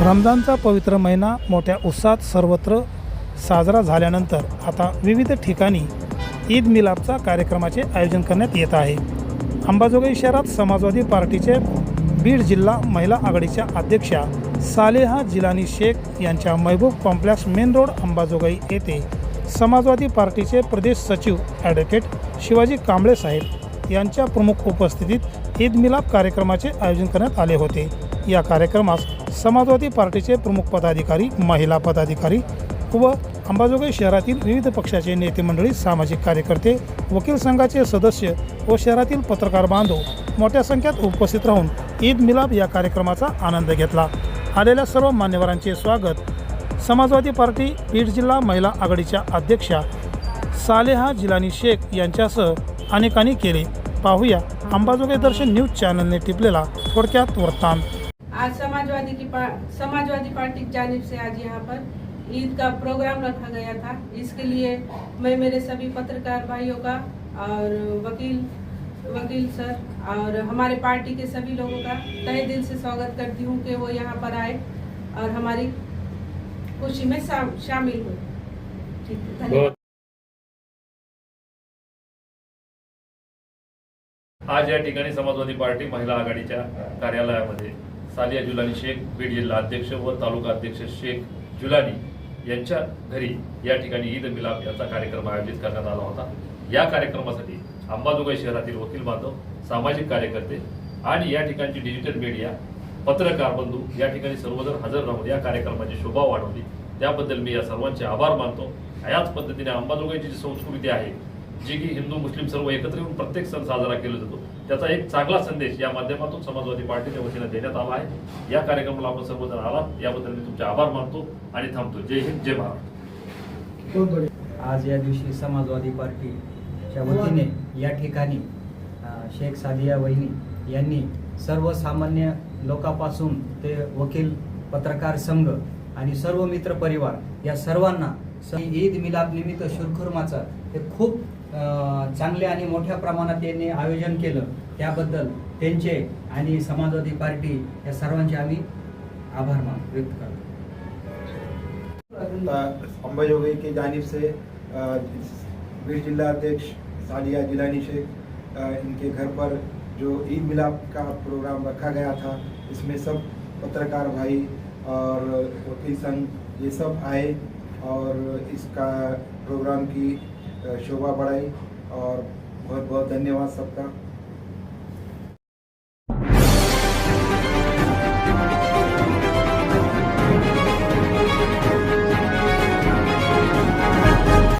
रमजानचा पवित्र महिना मोठ्या उत्साहात सर्वत्र साजरा झाल्यानंतर आता विविध ठिकाणी ईद मिलापचा कार्यक्रमाचे आयोजन करण्यात येत आहे. अंबाजोगाई शहरात समाजवादी पार्टीचे बीड जिल्हा महिला आघाडीच्या अध्यक्षा सालेहा जिलानी शेख यांच्या महबूब कॉम्प्लेक्स मेन रोड अंबाजोगाई येथे समाजवादी पार्टीचे प्रदेश सचिव ॲडव्होकेट शिवाजी कांबळे साहेब यांच्या प्रमुख उपस्थितीत ईद मिलाप कार्यक्रमाचे आयोजन करण्यात आले होते. या कार्यक्रमास समाजवादी पार्टीचे प्रमुख पदाधिकारी महिला पदाधिकारी व अंबाजोगाई शहरातील विविध पक्षाचे नेते मंडळी सामाजिक कार्यकर्ते वकील संघाचे सदस्य व शहरातील पत्रकार बांधव मोठ्या संख्येत उपस्थित राहून ईद मिलाप या कार्यक्रमाचा आनंद घेतला. आलेल्या सर्व मान्यवरांचे स्वागत समाजवादी पार्टी बीड जिल्हा महिला आघाडीच्या अध्यक्षा सालेहा जिलानी शेख यांच्यासह अनेकांनी केले. पाहूया अंबाजोगाई दर्शन न्यूज चॅनलने टिपलेला थोडक्यात वृत्तांत. आज समाजवादी की पा, समाजवादी पार्टी की जानब से आज यहाँ पर ईद का प्रोग्राम रखा गया था। इसके लिए मैं मेरे सभी पत्रकार भाइयों का और वकील वकील सर और हमारे पार्टी के सभी लोगों का तहे दिल से स्वागत करती हूँ कि वो यहाँ पर आए और हमारी खुशी में शामिल हुए। ठीक है धन्यवाद आज या ठिकाणी समाजवादी पार्टी महिला आघाडीच्या कार्यालयामध्ये सालिया जुलानी शेख बीड जिल्हा अध्यक्ष व तालुका अध्यक्ष शेख जुलानी यांच्या घरी या ठिकाणी ईद मिलाप याचा कार्यक्रम आयोजित करण्यात आला होता. या कार्यक्रमासाठी अंबाजोगाई शहरातील वकील बांधव सामाजिक कार्यकर्ते आणि या ठिकाणची डिजिटल मीडिया पत्रकार बंधू या ठिकाणी सर्वजण हजर राहून या कार्यक्रमाची शोभा वाढवली. त्याबद्दल मी या सर्वांचे आभार मानतो. याच पद्धतीने अंबाजोगाईची जी संस्कृती आहे जे की हिंदू मुस्लिम सर्व एकत्र येऊन प्रत्येक सण साजरा केला जातो. त्याचा एक चांगला संदेश या माध्यमातून समाजवादी पार्टीच्या वतीने देण्यात आला आहे. या कार्यक्रमाला आपण सर्वजण आलात. याबद्दल मी तुमचे आभार मानतो आणि थांबतो जय हिंद जय महाराष्ट्र आज या दिवशी समाजवादी पार्टीच्या वतीने या ठिकाणी शेख सादिया वहिनी यांनी सर्वसामान्य लोकांपासून ते वकील पत्रकार संघ आणि सर्व मित्र परिवार या सर्वांना स- ईद मिलाद निमित्त शुरखुर्माचं हे खूप चांगले आणि मोठ्या प्रमाणात त्यांनी आयोजन केलं त्याबद्दल त्यांचे आणि समाजवादी पार्टी या सर्वांचे आम्ही आभार मान व्यक्त करतो. अंबाजोगाई की जानिब से बीड जिला अध्यक्ष सालिया जिलानी शेख इनके घर पर जो ईद मिलाप का प्रोग्राम रखा गया था इसमें सब पत्रकार भाई और वकील संघ ये सब आए और इसका प्रोग्राम की शोभा बढ़ाई और बहुत बहुत धन्यवाद सबका।